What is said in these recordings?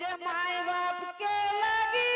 যে মায় বাপকে লাগি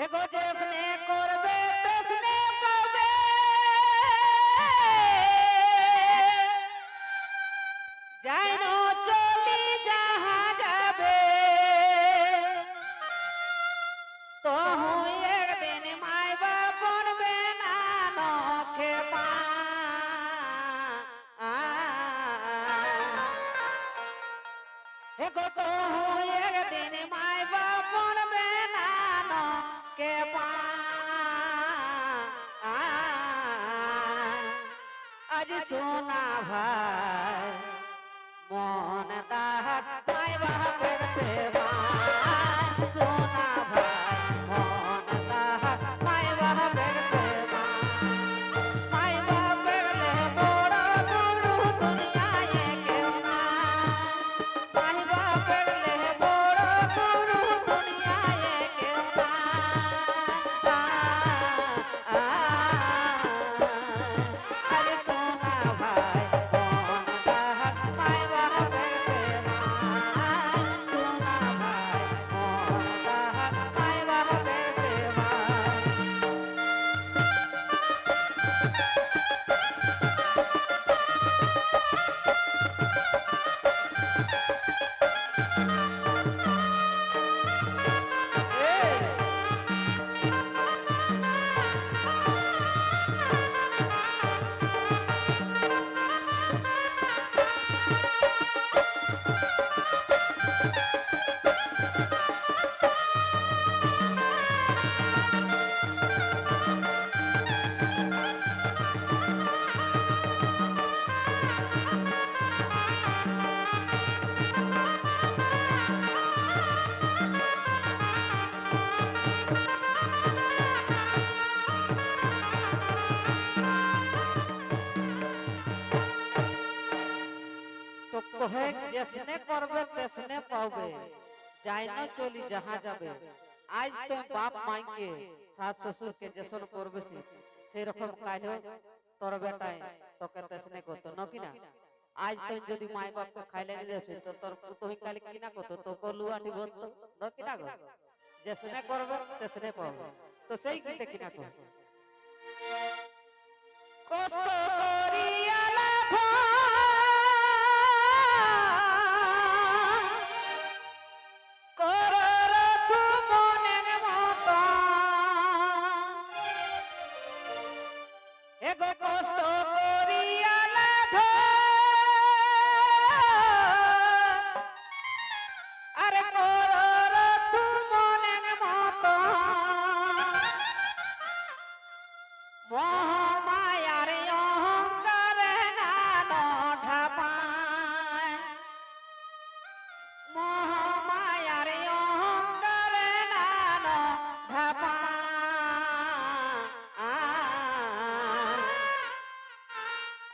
এগো যে স্নেহ কহে যেসনে করবে, তেসনে পাবে। যাই না চলি, যাহা যাবে। আজ তো বাপ মাইকে শাশ শ্বশুরকে যেসন করবে সেই রকম কাজ তোর বেটায় তোকে তেসনে করতো, ন কিনা আজ তো যদি মাই বাপকে খাইলে যাচ্ছে, তো তোর তুই কালি কিনা করতো? তো কলু আটি বলতো ন কিনা গো? যেসনে করবে, তেসনে পাবে। তো সেই গীতে কিনা করবে কষ্ট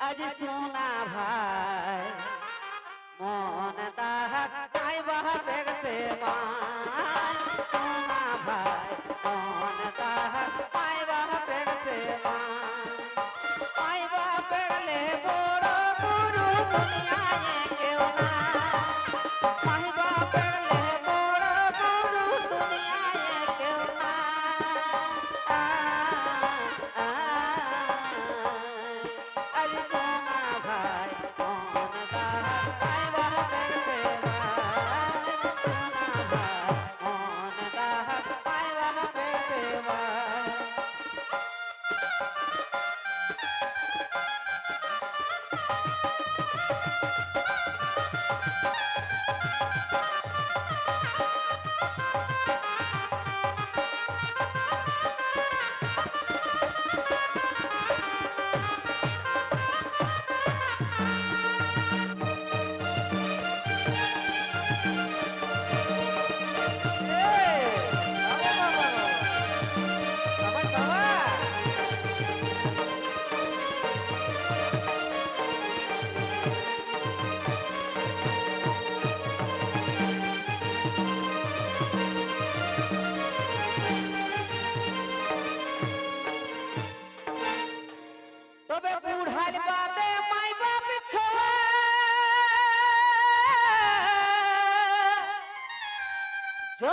আজ সোনা ভাই। মন দাহাক আই বাহ বেগ সে মায় সোনা ভাই, মন দাহাক আই বাহ বেগ সে মায় আই বাহ বেগলে বড় গুরু দুনিয়ায় কেউ না আই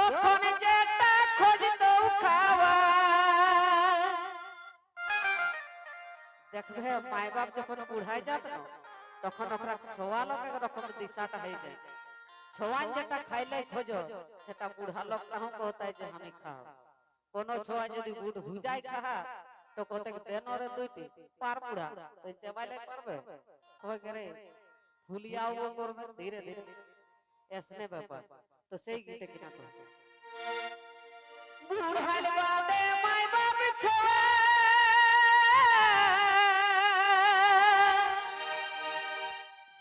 তখন যেটা খোঁজতো খাওয়া দেখবে মায় বাপ যখন বুড়ায় যাবে, তখন ওরা ছোয়া লোক একরকম দিশাটা হয়ে যায়। ছোয়ান যেটা খাইলে খোঁজ, সেটা বুড়া লোক কাহ কোথায় যে আমি খাও। কোন ছোয়া যদি গুড় ভুজাই খাহা, তো কত দেনরে দুইটি, পার বুড়া, তো চেবাইলে পারবে কবে গেলে? ভুলিয়াও করবে ধীরে ধীরে। এসনে ব্যাপার। তো সেই গীতে কিনা ছোড়া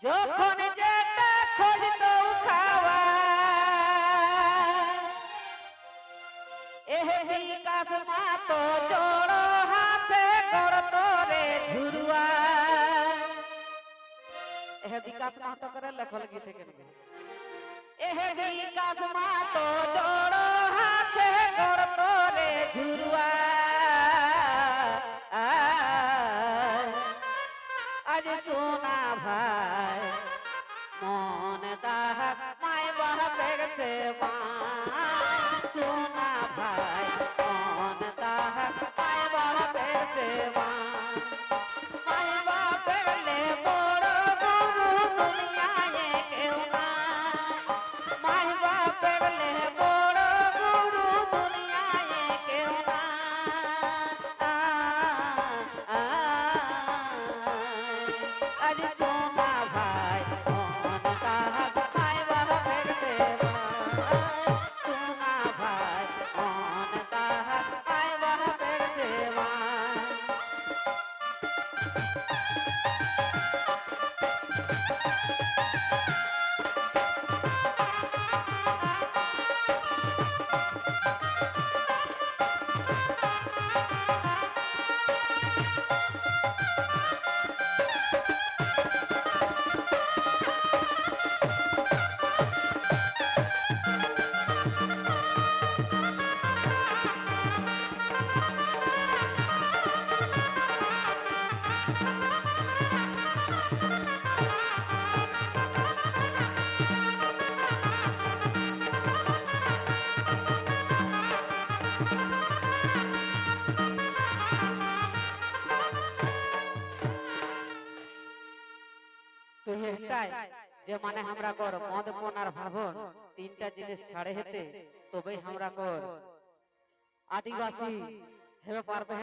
যখন যেটা খোঁজতো খাওয়া এহ বিকাশ মাতো জোড় হাতে গড় তোরে ঝুরুয়া এহ বিকাশ মাতো করে লেখল গীতে কেন এহ বিকাশ মাতো জোড় হাতে গড় তোরে ঝুরুয়া। আজ সোনা ভাই, মন দাহক মাই বাপে গেছে মা। সোনা ভাই, মন দাহক মাই বাপে গেছে মা। তো যে মানে আমরা কর, মদ, পন আর ভাবন, তিনটা জিনিস ছাড়ে হেতে তবেই আমরা কর। আদিবাসী হেবে পারবে